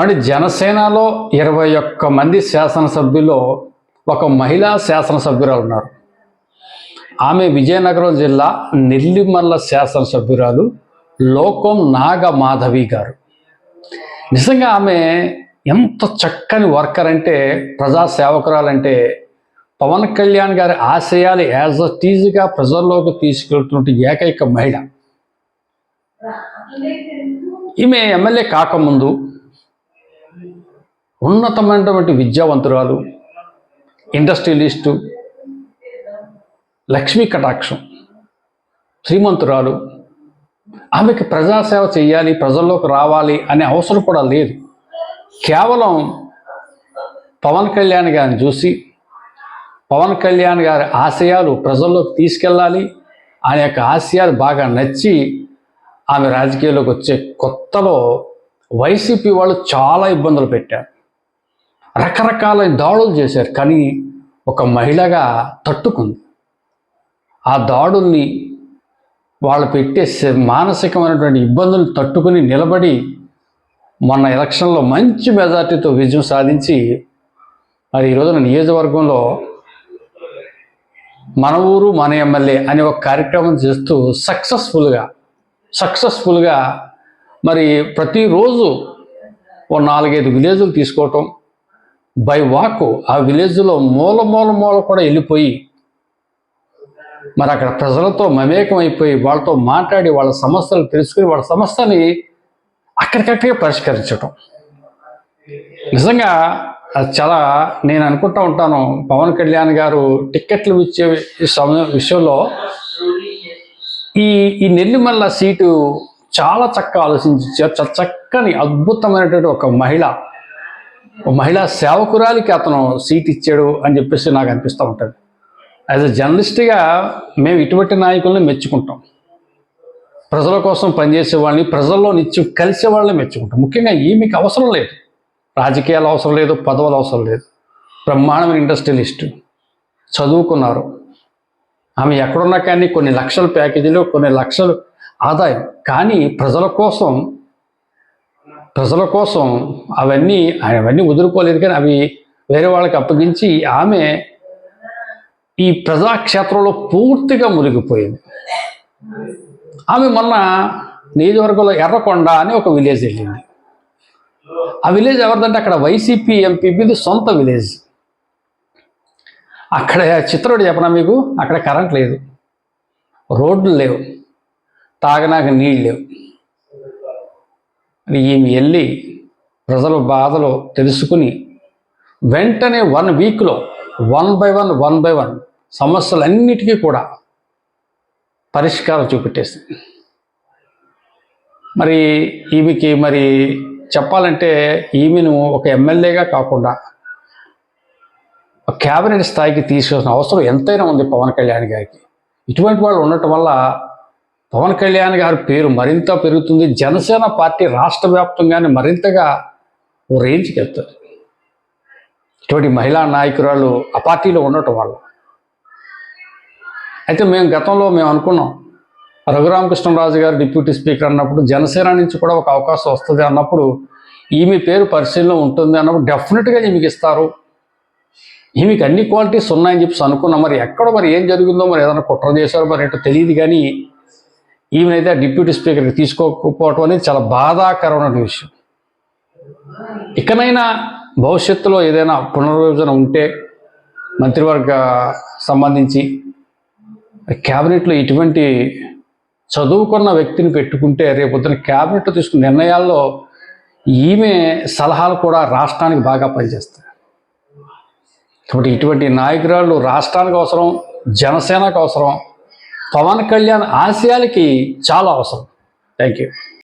అంటే జనసేనలో ఇరవై ఒక్క మంది శాసనసభ్యుల్లో ఒక మహిళా శాసనసభ్యురాలు ఉన్నారు. ఆమె విజయనగరం జిల్లా నెల్లిమల్ల శాసనసభ్యురాలు లోకం నాగ మాధవి గారు. నిజంగా ఆమె ఎంత చక్కని వర్కర్ అంటే ప్రజా సేవకురాలంటే పవన్ కళ్యాణ్ గారి ఆశయాలు యాజ్ అ టీజ్గా ప్రజల్లోకి తీసుకెళ్తున్న ఏకైక మహిళ. ఈమె ఎమ్మెల్యే కాకముందు ఉన్నతమైనటువంటి విద్యావంతురాలు ఇండస్ట్రియలిస్టు లక్ష్మీ కటాక్షం శ్రీమంతురాలు. ఆమెకి ప్రజాసేవ చేయాలి ప్రజల్లోకి రావాలి అనే అవసరం కూడా లేదు. కేవలం పవన్ కళ్యాణ్ గారిని చూసి పవన్ కళ్యాణ్ గారి ఆశయాలు ప్రజల్లోకి తీసుకెళ్ళాలి ఆయన యొక్క ఆశయాలు బాగా నచ్చి ఆమె రాజకీయాల్లోకి వచ్చే కొత్తలో వైసీపీ వాళ్ళు చాలా ఇబ్బందులు పెట్టారు. రకరకాలైన దాడులు చేశారు. కానీ ఒక మహిళగా తట్టుకుంది. ఆ దాడుల్ని వాళ్ళు పెట్టే మానసికమైనటువంటి ఇబ్బందులు తట్టుకుని నిలబడి మొన్న ఎలక్షన్లో మంచి మెజార్టీతో విజయం సాధించి మరి ఈ రోజున నియోజకవర్గంలో మన ఊరు మన ఎమ్మెల్యే అనే ఒక కార్యక్రమం చేస్తూ సక్సెస్ఫుల్గా సక్సెస్ఫుల్గా మరి ప్రతిరోజు ఓ నాలుగైదు విలేజులు తీసుకోవటం బై వాక్ ఆ విలేజ్లో మూల మూల మూల కూడా వెళ్ళిపోయి మరి అక్కడ ప్రజలతో మమేకం అయిపోయి వాళ్ళతో మాట్లాడి వాళ్ళ సమస్యలు తెలుసుకుని వాళ్ళ సమస్యని అక్కడికక్కడే పరిష్కరించటం. నిజంగా అది చాలా నేను అనుకుంటా ఉంటాను పవన్ కళ్యాణ్ గారు టిక్కెట్లు ఇచ్చే సమయం విషయంలో ఈ ఈ నెల్లిమల్ల సీటు చాలా చక్కగా ఆలోచించి చక్కని అద్భుతమైనటువంటి ఒక మహిళ. మహిళా సేవకురాలికి అతను సీట్ ఇచ్చాడు అని చెప్పేసి నాకు అనిపిస్తూ ఉంటుంది. యాజ్ అ జర్నలిస్ట్గా మేము ఇటువంటి నాయకుల్ని మెచ్చుకుంటాం. ప్రజల కోసం పనిచేసే వాళ్ళని ప్రజల్లో నిత్యం కలిసే వాళ్ళని మెచ్చుకుంటాం. ముఖ్యంగా ఈమెకి అవసరం లేదు. రాజకీయాలు అవసరం లేదు పదవులు అవసరం లేదు. బ్రహ్మాండమైన ఇండస్ట్రియలిస్ట్ చదువుకున్నారు. ఆమె ఎక్కడున్నా కానీ కొన్ని లక్షల ప్యాకేజీలు కొన్ని లక్షలు ఆదాయం. కానీ ప్రజల కోసం ప్రజల కోసం అవన్నీ అవన్నీ వదులుకోలేదు కానీ అవి వేరే వాళ్ళకి అప్పగించి ఆమె ఈ ప్రజాక్షేత్రంలో పూర్తిగా మునిగిపోయింది. ఆమె మొన్న నియోజకవర్గంలో ఎర్రకొండ అని ఒక విలేజ్ వెళ్ళింది. ఆ విలేజ్ ఎవరిదంటే అక్కడ వైసీపీ ఎంపీపీది సొంత విలేజ్. అక్కడ చిత్రుడు చెప్పనా మీకు? అక్కడ కరెంట్ లేదు. రోడ్లు లేవు. తాగనాక నీళ్ళు లేవు. అని ఈమె వెళ్ళి ప్రజల బాధలు తెలుసుకుని వెంటనే వన్ వీక్లో one by one one by one సమస్యలన్నిటికీ కూడా పరిష్కారం చూపెట్టేసింది. మరి ఈమెకి మరి చెప్పాలంటే ఈమెను ఒక ఎమ్మెల్యేగా కాకుండా క్యాబినెట్ స్థాయికి తీసుకోవాల్సిన అవసరం ఎంతైనా ఉంది పవన్ కళ్యాణ్ గారికి. ఇటువంటి వాళ్ళు ఉండటం వల్ల పవన్ కళ్యాణ్ గారి పేరు మరింత పెరుగుతుంది. జనసేన పార్టీ రాష్ట్ర వ్యాప్తంగానే మరింతగా ఓ రేంజ్కి వెళ్తుంది. ఇటువంటి మహిళా నాయకురాలు ఆ పార్టీలో ఉండటం వల్ల. అయితే మేము గతంలో మేము అనుకున్నాం రఘురామకృష్ణరాజు గారు డిప్యూటీ స్పీకర్ అన్నప్పుడు జనసేన నుంచి కూడా ఒక అవకాశం వస్తుంది అన్నప్పుడు ఈమె పేరు పరిశీలన ఉంటుంది అన్నప్పుడు డెఫినెట్గా ఈమెకి ఇస్తారు. ఈమెకి అన్ని క్వాలిటీస్ ఉన్నాయని చెప్పేసి అనుకున్నాం. మరి ఎక్కడ మరి ఏం జరిగిందో మరి ఏదైనా కుట్ర చేశారో మరి ఏంటో తెలియదు కానీ ఈమెనైతే ఆ డిప్యూటీ స్పీకర్కి తీసుకోకపోవటం అనేది చాలా బాధాకరమైన విషయం. ఇకనైనా భవిష్యత్తులో ఏదైనా పునర్విభజన ఉంటే మంత్రివర్గ సంబంధించి క్యాబినెట్లో ఇటువంటి చదువుకున్న వ్యక్తిని పెట్టుకుంటే రేపొద్దున క్యాబినెట్లో తీసుకున్న నిర్ణయాల్లో ఈమె సలహాలు కూడా రాష్ట్రానికి బాగా పనిచేస్తాయి. కాబట్టి ఇటువంటి నాయకురాళ్ళు రాష్ట్రానికి అవసరం జనసేనకు అవసరం పవన్ కళ్యాణ్ ఆశయాలకి చాలా అవసరం. Thank you